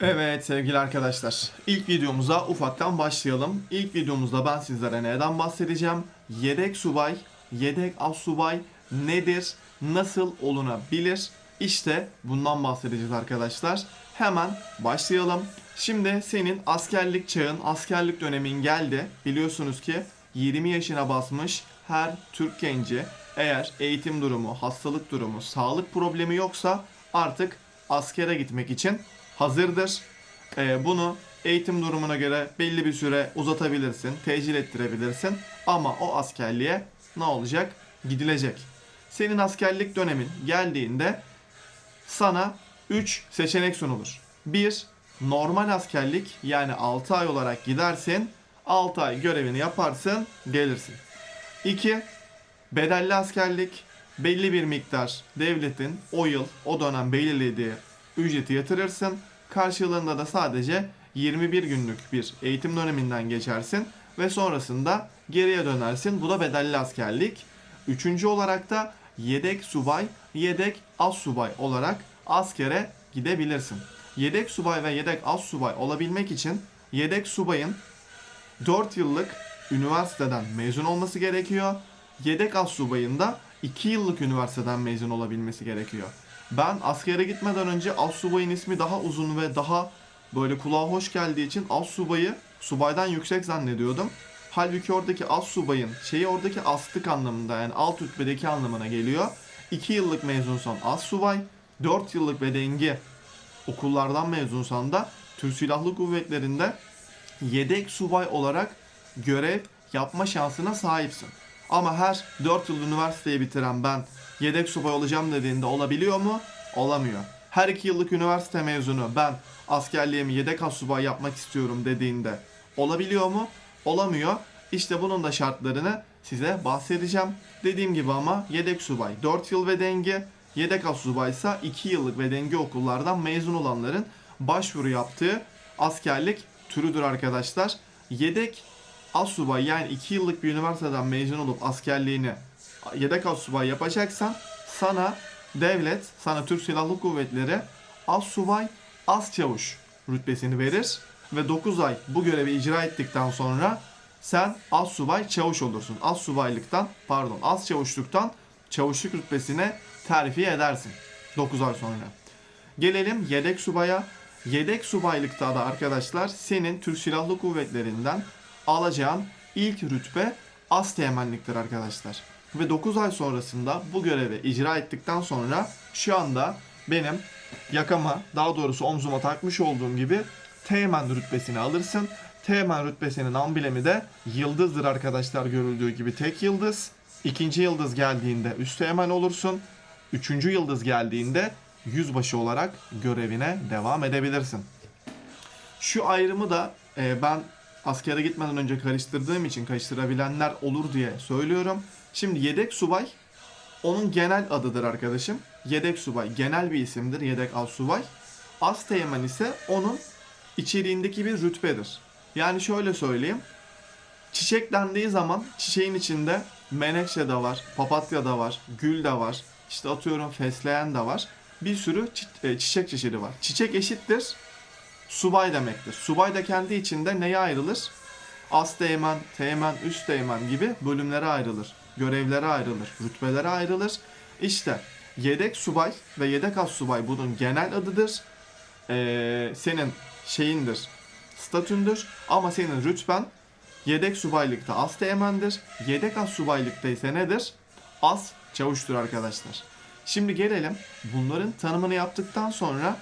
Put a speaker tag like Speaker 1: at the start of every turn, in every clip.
Speaker 1: Evet sevgili arkadaşlar, ilk videomuza ufaktan başlayalım. İlk videomuzda ben sizlere neden bahsedeceğim? Yedek subay, yedek subay nedir? Nasıl olunabilir? İşte bundan bahsedeceğiz arkadaşlar. Hemen başlayalım. Şimdi senin askerlik çağın, askerlik dönemin geldi. Biliyorsunuz ki 20 yaşına basmış her Türk genci eğer eğitim durumu, hastalık durumu, sağlık problemi yoksa artık askere gitmek için hazırdır. Ee, bunu eğitim durumuna göre belli bir süre uzatabilirsin, tecil ettirebilirsin. Ama o askerliğe ne olacak? Gidilecek. Senin askerlik dönemin geldiğinde sana 3 seçenek sunulur. 1. Normal askerlik yani 6 ay olarak gidersin. 6 ay görevini yaparsın, gelirsin. 2. Bedelli askerlik belli bir miktar devletin o yıl o dönem belirlediği ücreti yatırırsın. Karşılığında da sadece 21 günlük bir eğitim döneminden geçersin ve sonrasında geriye dönersin. Bu da bedelli askerlik. Üçüncü olarak da yedek subay, yedek az subay olarak askere gidebilirsin. Yedek subay ve yedek az subay olabilmek için yedek subayın 4 yıllık üniversiteden mezun olması gerekiyor. Yedek az subayın da 2 yıllık üniversiteden mezun olabilmesi gerekiyor. Ben askere gitmeden önce az subayın ismi daha uzun ve daha böyle kulağa hoş geldiği için az subayı subaydan yüksek zannediyordum. Halbuki oradaki az subayın şeyi oradaki astık anlamında yani alt rütbedeki anlamına geliyor. 2 yıllık mezunsan az subay, 4 yıllık ve dengi okullardan mezunsan da Türk Silahlı Kuvvetleri'nde yedek subay olarak görev yapma şansına sahipsin. Ama her 4 yıl üniversiteyi bitiren ben yedek subay olacağım dediğinde olabiliyor mu? Olamıyor. Her 2 yıllık üniversite mezunu ben askerliğimi yedek subay yapmak istiyorum dediğinde olabiliyor mu? Olamıyor. İşte bunun da şartlarını size bahsedeceğim. Dediğim gibi ama yedek subay 4 yıl ve dengi, yedek subay ise 2 yıllık ve dengi okullardan mezun olanların başvuru yaptığı askerlik türüdür arkadaşlar. Yedek assubay yani 2 yıllık bir üniversiteden mezun olup askerliğini yedek assubay yapacaksan sana devlet, sana Türk Silahlı Kuvvetleri assubay, as çavuş rütbesini verir ve 9 ay bu görevi icra ettikten sonra sen as subay çavuş olursun. As subaylıktan pardon as çavuşluktan çavuşluk rütbesine terfi edersin 9 ay sonra. Gelelim yedek subaya. Yedek subaylıkta da arkadaşlar senin Türk Silahlı Kuvvetlerinden alacağın ilk rütbe as teğmenliktir arkadaşlar. Ve 9 ay sonrasında bu görevi icra ettikten sonra şu anda benim yakama daha doğrusu omzuma takmış olduğum gibi teğmen rütbesini alırsın. Teğmen rütbesinin amblemi de yıldızdır arkadaşlar görüldüğü gibi tek yıldız. İkinci yıldız geldiğinde üst teğmen olursun. Üçüncü yıldız geldiğinde yüzbaşı olarak görevine devam edebilirsin. Şu ayrımı da e, ben askere gitmeden önce karıştırdığım için karıştırabilenler olur diye söylüyorum. Şimdi yedek subay onun genel adıdır arkadaşım. Yedek subay genel bir isimdir. Yedek al subay. As teğmen ise onun içeriğindeki bir rütbedir. Yani şöyle söyleyeyim. Çiçek dendiği zaman çiçeğin içinde menekşe de var, papatya da var, gül de var. İşte atıyorum fesleğen de var. Bir sürü çi- e, çiçek çeşidi var. Çiçek eşittir subay demektir. Subay da kendi içinde neye ayrılır? As teğmen, teğmen, üst teğmen gibi bölümlere ayrılır. Görevlere ayrılır, rütbelere ayrılır. İşte yedek subay ve yedek as subay bunun genel adıdır. Ee, senin şeyindir, statündür ama senin rütben yedek subaylıkta as teğmendir. Yedek as subaylıkta ise nedir? As çavuştur arkadaşlar. Şimdi gelelim bunların tanımını yaptıktan sonra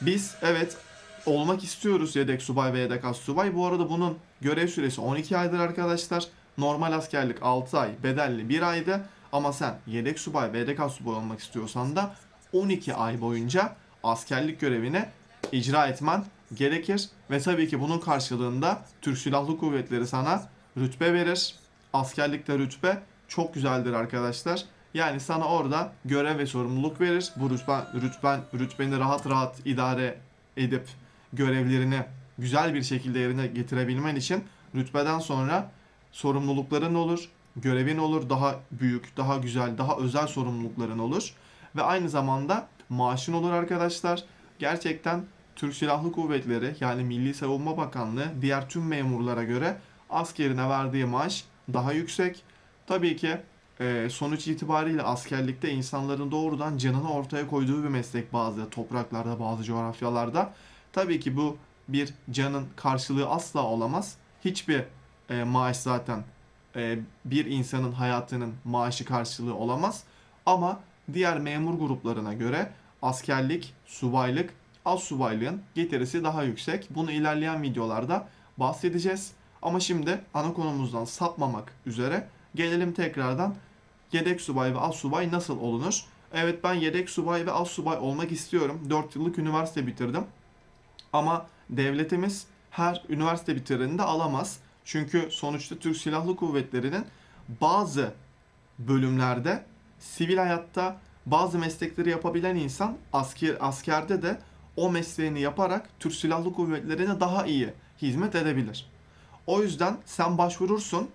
Speaker 1: biz evet olmak istiyoruz yedek subay ve yedek as subay. Bu arada bunun görev süresi 12 aydır arkadaşlar. Normal askerlik 6 ay, bedelli 1 aydı. Ama sen yedek subay ve yedek as subay olmak istiyorsan da 12 ay boyunca askerlik görevini icra etmen gerekir. Ve tabii ki bunun karşılığında Türk Silahlı Kuvvetleri sana rütbe verir. Askerlikte rütbe çok güzeldir arkadaşlar. Yani sana orada görev ve sorumluluk verir. Bu rütben, rütben, rütbeni rahat rahat idare edip görevlerini güzel bir şekilde yerine getirebilmen için rütbeden sonra sorumlulukların olur, görevin olur, daha büyük, daha güzel, daha özel sorumlulukların olur ve aynı zamanda maaşın olur arkadaşlar. Gerçekten Türk Silahlı Kuvvetleri yani Milli Savunma Bakanlığı diğer tüm memurlara göre askerine verdiği maaş daha yüksek. Tabii ki e, sonuç itibariyle askerlikte insanların doğrudan canını ortaya koyduğu bir meslek bazı topraklarda, bazı coğrafyalarda. Tabii ki bu bir canın karşılığı asla olamaz. Hiçbir e, maaş zaten e, bir insanın hayatının maaşı karşılığı olamaz. Ama diğer memur gruplarına göre askerlik, subaylık, az subaylığın getirisi daha yüksek. Bunu ilerleyen videolarda bahsedeceğiz. Ama şimdi ana konumuzdan sapmamak üzere gelelim tekrardan yedek subay ve az subay nasıl olunur? Evet ben yedek subay ve az subay olmak istiyorum. 4 yıllık üniversite bitirdim. Ama devletimiz her üniversite bitireni de alamaz. Çünkü sonuçta Türk Silahlı Kuvvetleri'nin bazı bölümlerde sivil hayatta bazı meslekleri yapabilen insan asker askerde de o mesleğini yaparak Türk Silahlı Kuvvetleri'ne daha iyi hizmet edebilir. O yüzden sen başvurursun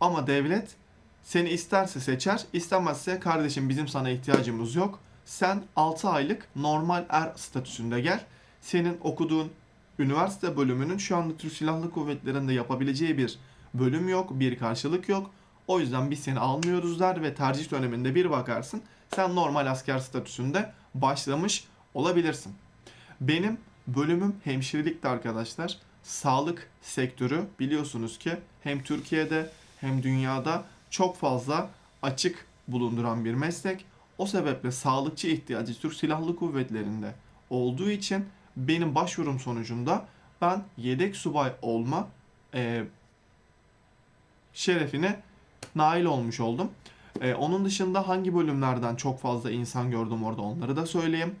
Speaker 1: ama devlet seni isterse seçer, istemezse kardeşim bizim sana ihtiyacımız yok. Sen 6 aylık normal er statüsünde gel. Senin okuduğun üniversite bölümünün şu anda Türk Silahlı Kuvvetleri'nde yapabileceği bir bölüm yok, bir karşılık yok. O yüzden biz seni almıyoruz der ve tercih döneminde bir bakarsın sen normal asker statüsünde başlamış olabilirsin. Benim bölümüm hemşirelikti arkadaşlar. Sağlık sektörü biliyorsunuz ki hem Türkiye'de hem dünyada çok fazla açık bulunduran bir meslek. O sebeple sağlıkçı ihtiyacı Türk Silahlı Kuvvetleri'nde olduğu için benim başvurum sonucunda ben yedek subay olma e, şerefine nail olmuş oldum. E, onun dışında hangi bölümlerden çok fazla insan gördüm orada onları da söyleyeyim.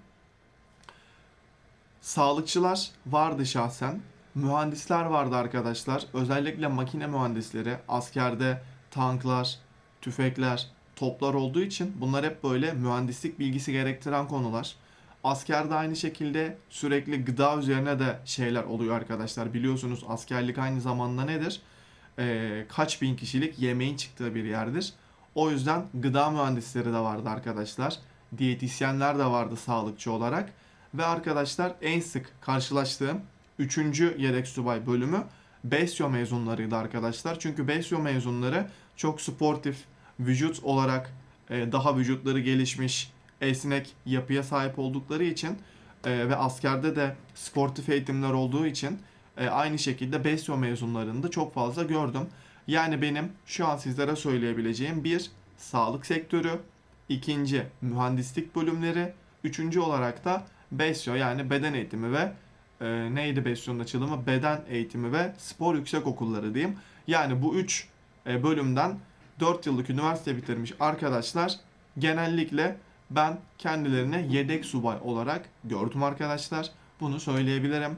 Speaker 1: Sağlıkçılar vardı şahsen. Mühendisler vardı arkadaşlar. Özellikle makine mühendisleri, askerde tanklar, tüfekler, toplar olduğu için bunlar hep böyle mühendislik bilgisi gerektiren konular. Askerde aynı şekilde sürekli gıda üzerine de şeyler oluyor arkadaşlar. Biliyorsunuz askerlik aynı zamanda nedir? Ee, kaç bin kişilik yemeğin çıktığı bir yerdir. O yüzden gıda mühendisleri de vardı arkadaşlar. Diyetisyenler de vardı sağlıkçı olarak. Ve arkadaşlar en sık karşılaştığım 3. yedek subay bölümü Besyo mezunlarıydı arkadaşlar. Çünkü Besyo mezunları çok sportif, vücut olarak e, daha vücutları gelişmiş, esnek yapıya sahip oldukları için e, ve askerde de sportif eğitimler olduğu için e, aynı şekilde Besyo mezunlarını da çok fazla gördüm. Yani benim şu an sizlere söyleyebileceğim bir sağlık sektörü, ikinci mühendislik bölümleri, üçüncü olarak da Besyo yani beden eğitimi ve e, neydi Besyo'nun açılımı? Beden eğitimi ve spor yüksek okulları diyeyim. Yani bu üç e, bölümden 4 yıllık üniversite bitirmiş arkadaşlar genellikle ben kendilerine yedek subay olarak gördüm arkadaşlar. Bunu söyleyebilirim.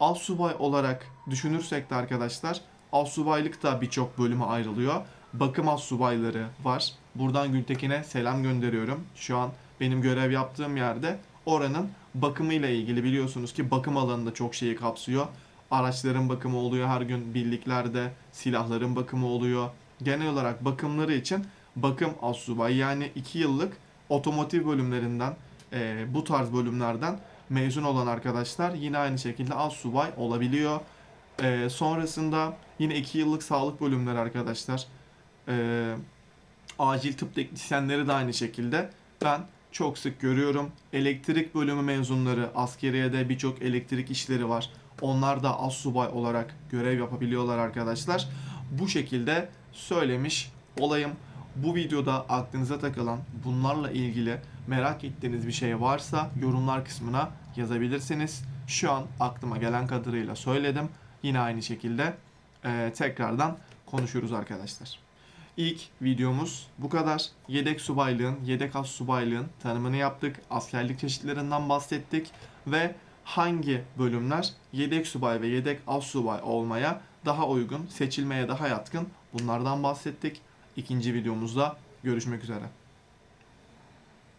Speaker 1: Alt subay olarak düşünürsek de arkadaşlar alt subaylık da birçok bölüme ayrılıyor. Bakım alt subayları var. Buradan Gültekin'e selam gönderiyorum. Şu an benim görev yaptığım yerde oranın bakımıyla ilgili biliyorsunuz ki bakım alanında çok şeyi kapsıyor. Araçların bakımı oluyor her gün birliklerde, silahların bakımı oluyor. Genel olarak bakımları için bakım assubay yani 2 yıllık otomotiv bölümlerinden e, bu tarz bölümlerden mezun olan arkadaşlar yine aynı şekilde assubay olabiliyor. E, sonrasında yine 2 yıllık sağlık bölümleri arkadaşlar. E, acil tıp teknisyenleri de aynı şekilde. Ben çok sık görüyorum. Elektrik bölümü mezunları, askeriyede birçok elektrik işleri var. Onlar da az subay olarak görev yapabiliyorlar arkadaşlar. Bu şekilde söylemiş olayım. Bu videoda aklınıza takılan bunlarla ilgili merak ettiğiniz bir şey varsa yorumlar kısmına yazabilirsiniz. Şu an aklıma gelen kadarıyla söyledim. Yine aynı şekilde e, tekrardan konuşuruz arkadaşlar. İlk videomuz bu kadar. Yedek subaylığın, yedek az subaylığın tanımını yaptık. Askerlik çeşitlerinden bahsettik ve hangi bölümler yedek subay ve yedek az subay olmaya daha uygun, seçilmeye daha yatkın bunlardan bahsettik. İkinci videomuzda görüşmek üzere.